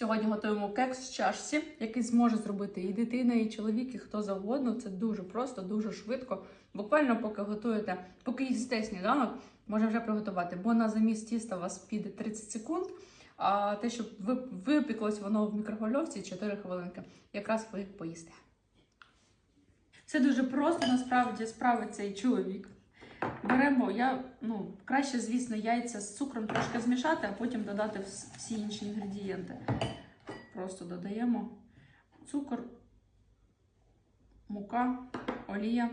Сьогодні готуємо кекс в чашці, який зможе зробити і дитина, і чоловік, і хто завгодно. Це дуже просто, дуже швидко. Буквально поки готуєте, поки їсте сніданок, можна вже приготувати, бо на замість тіста у вас піде 30 секунд. А те, щоб ви- випіклось воно в мікрохвильовці 4 хвилинки. Якраз ви поїсте. Це дуже просто насправді справиться і чоловік. Беремо, я, ну, краще, звісно, яйця з цукром трошки змішати, а потім додати всі інші інгредієнти. Просто додаємо цукор, мука, олія,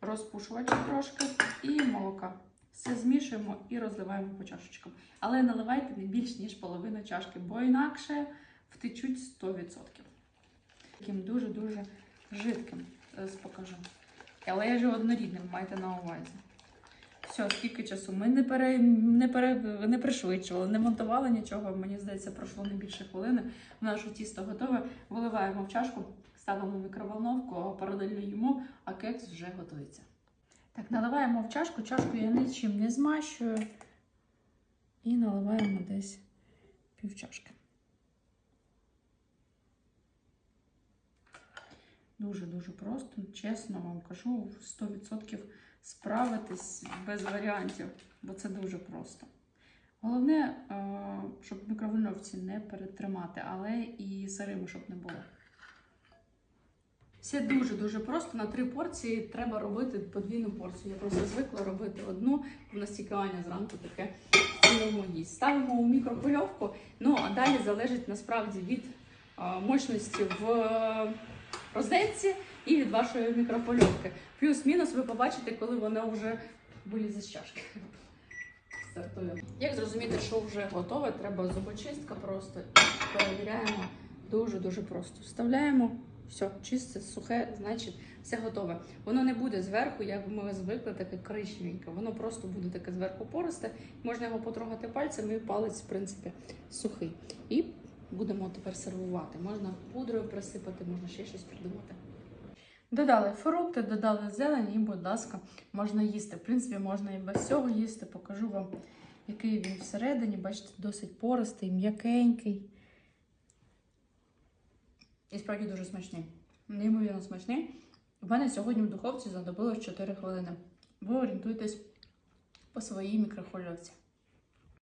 розпушувач трошки і молока. Все змішуємо і розливаємо по чашечкам. Але наливайте не більш ніж половину чашки, бо інакше втечуть 100%. Таким дуже-дуже жидким. Зараз покажу. Але я ж однорідним, майте на увазі. Все, скільки часу? Ми не, пере, не, пере, не пришвидшували, не монтували нічого. Мені здається, пройшло не більше хвилини. Наше тісто готове. Виливаємо в чашку, ставимо в мікроволновку, паралельно їмо, а кекс вже готується. Так, наливаємо в чашку. Чашку я нічим не змащую. І наливаємо десь півчашки. Дуже-дуже просто, чесно вам кажу, 100% справитись без варіантів, бо це дуже просто. Головне, е, щоб в мікровольновці не перетримати, але і сирими, щоб не було. Все дуже-дуже просто. На три порції треба робити подвійну порцію. Я просто звикла робити одну, в нас тільки зранку таке цілому їсть. Ставимо у мікрохвильовку, ну а далі залежить насправді від е, мощності в розетці і від вашої мікрохвильовки. Плюс-мінус ви побачите, коли вона вже вилізе з чашки. Стартуємо. Як зрозуміти, що вже готове, треба зубочистка просто перевіряємо дуже-дуже просто. Вставляємо, все, чисте, сухе, значить, все готове. Воно не буде зверху, як ми звикли, таке коричневеньке. Воно просто буде таке зверху пористе. Можна його потрогати пальцем і палець, в принципі, сухий. І будемо тепер сервувати. Можна пудрою присипати, можна ще щось придумати. Додали фрукти, додали зелень і, будь ласка, можна їсти. В принципі, можна і без цього їсти. Покажу вам, який він всередині. Бачите, досить пористий, м'якенький. І справді дуже смачний. Неймовірно смачний. У мене сьогодні в духовці знадобилось 4 хвилини. Ви орієнтуйтесь по своїй мікрохвильовці.